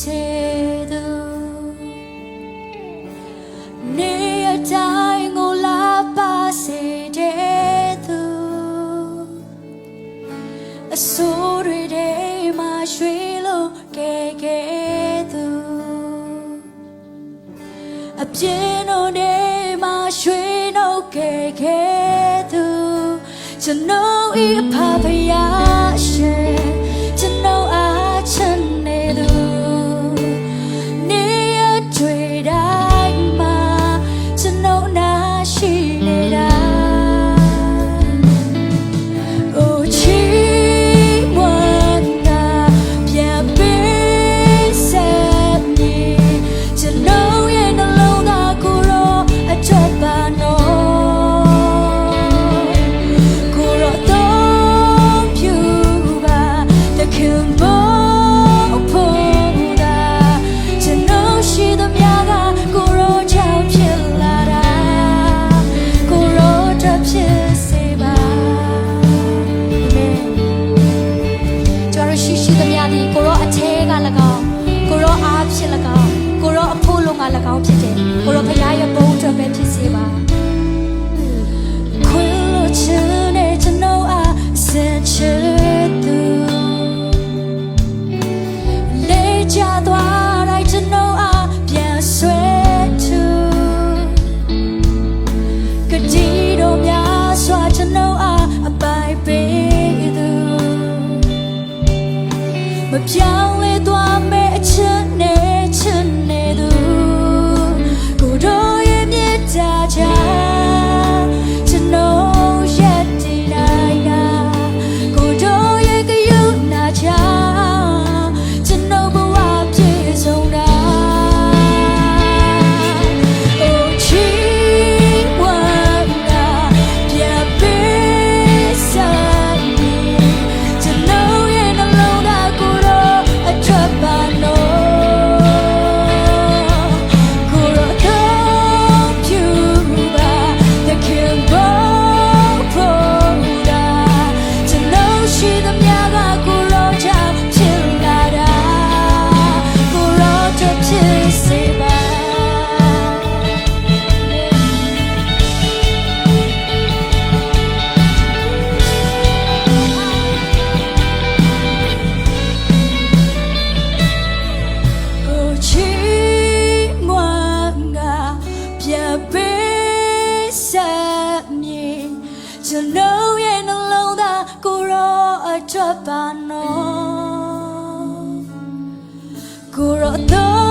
စေသူနေအတိုင်းကိုလာပါစေတဲ့သူအဆိုးတွေထဲမှာရွှေလို့ကဲကဲသူအပြင်းတို့ထဲမှာရွှေနှုတ်ခဲ့ခဲ့သူကျွန်တော်ဤအဖဖယားရှင် အဖို့လုံးက၎င်းဖြစ်တယ်ကိုရောဖခင်ရဲ့ဘုန်းအတွက်ပဲဖြစ်စေပါခွင်လို့ချင်တဲ့ကျွန်တော်အားစင်ချစ်သူလေချသွားတိုင်းကျွန်တော်အားပြန်ဆွဲသူကတိတော်များစွာကျွန်တော်အားအပိုင်ပေးသူမပြောင်း ကျွန်တော်ရဲ့နှလုံးသားကိုရောအတွက်ပါနော်ကိုရောတော့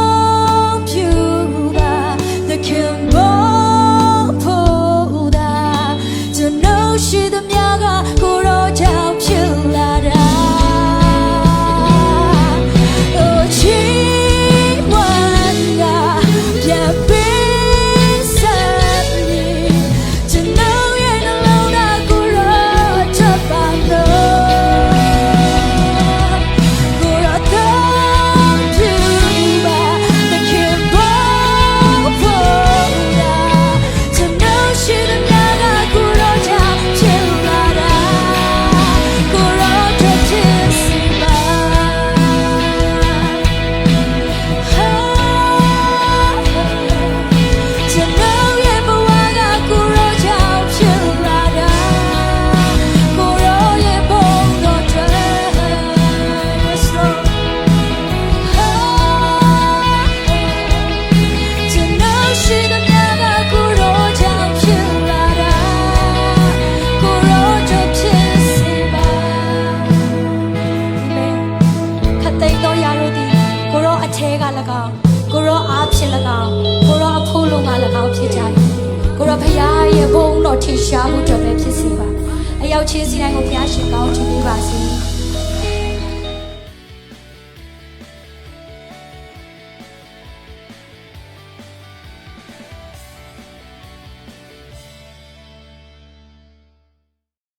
ထင်ရှားမှုအတွက်ပဲဖြစ်စေပါအရောက်ချင်းစီတိုင်းကိုဖခင်ရှင်ကောင်းချီးပေးပါစေ